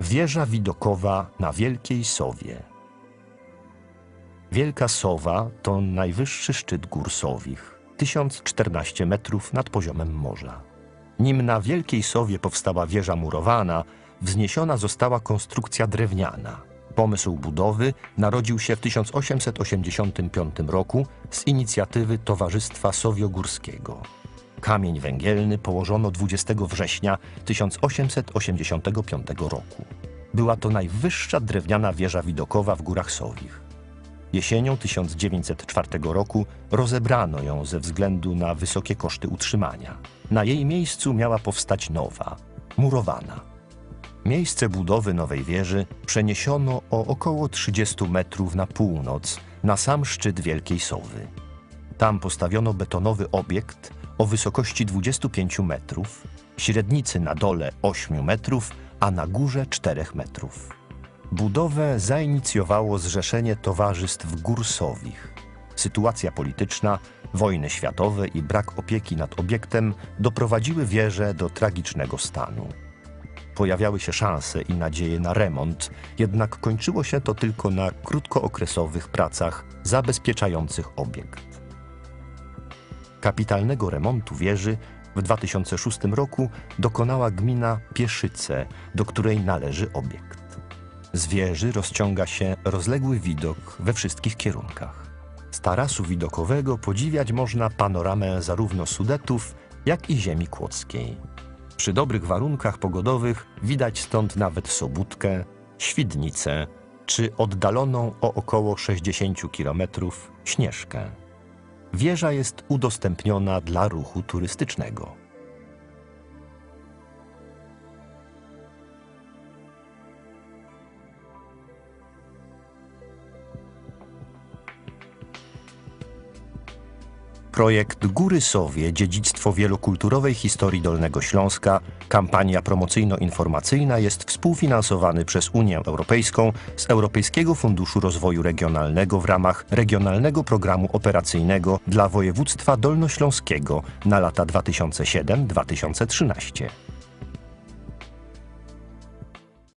Wieża widokowa na Wielkiej Sowie. Wielka Sowa to najwyższy szczyt gór Sowich, 1014 metrów nad poziomem morza. Nim na Wielkiej Sowie powstała wieża murowana, wzniesiona została konstrukcja drewniana. Pomysł budowy narodził się w 1885 roku z inicjatywy Towarzystwa Sowiogórskiego. Kamień węgielny położono 20 września 1885 roku. Była to najwyższa drewniana wieża widokowa w Górach Sowich. Jesienią 1904 roku rozebrano ją ze względu na wysokie koszty utrzymania. Na jej miejscu miała powstać nowa, murowana. Miejsce budowy nowej wieży przeniesiono o około 30 metrów na północ, na sam szczyt Wielkiej Sowy. Tam postawiono betonowy obiekt o wysokości 25 metrów, średnicy na dole 8 metrów, a na górze 4 metrów. Budowę zainicjowało Zrzeszenie Towarzystw Gór Sowich. Sytuacja polityczna, wojny światowe i brak opieki nad obiektem doprowadziły wieżę do tragicznego stanu. Pojawiały się szanse i nadzieje na remont, jednak kończyło się to tylko na krótkookresowych pracach zabezpieczających obiekt. Kapitalnego remontu wieży w 2006 roku dokonała gmina Pieszyce, do której należy obiekt. Z wieży rozciąga się rozległy widok we wszystkich kierunkach. Z tarasu widokowego podziwiać można panoramę zarówno Sudetów, jak i ziemi kłodzkiej. Przy dobrych warunkach pogodowych widać stąd nawet Sobótkę, Świdnicę czy oddaloną o około 60 km Śnieżkę. Wieża jest udostępniona dla ruchu turystycznego. Projekt Góry Sowie Dziedzictwo wielokulturowej historii Dolnego Śląska, kampania promocyjno-informacyjna jest współfinansowany przez Unię Europejską z Europejskiego Funduszu Rozwoju Regionalnego w ramach Regionalnego Programu Operacyjnego dla województwa dolnośląskiego na lata 2007-2013.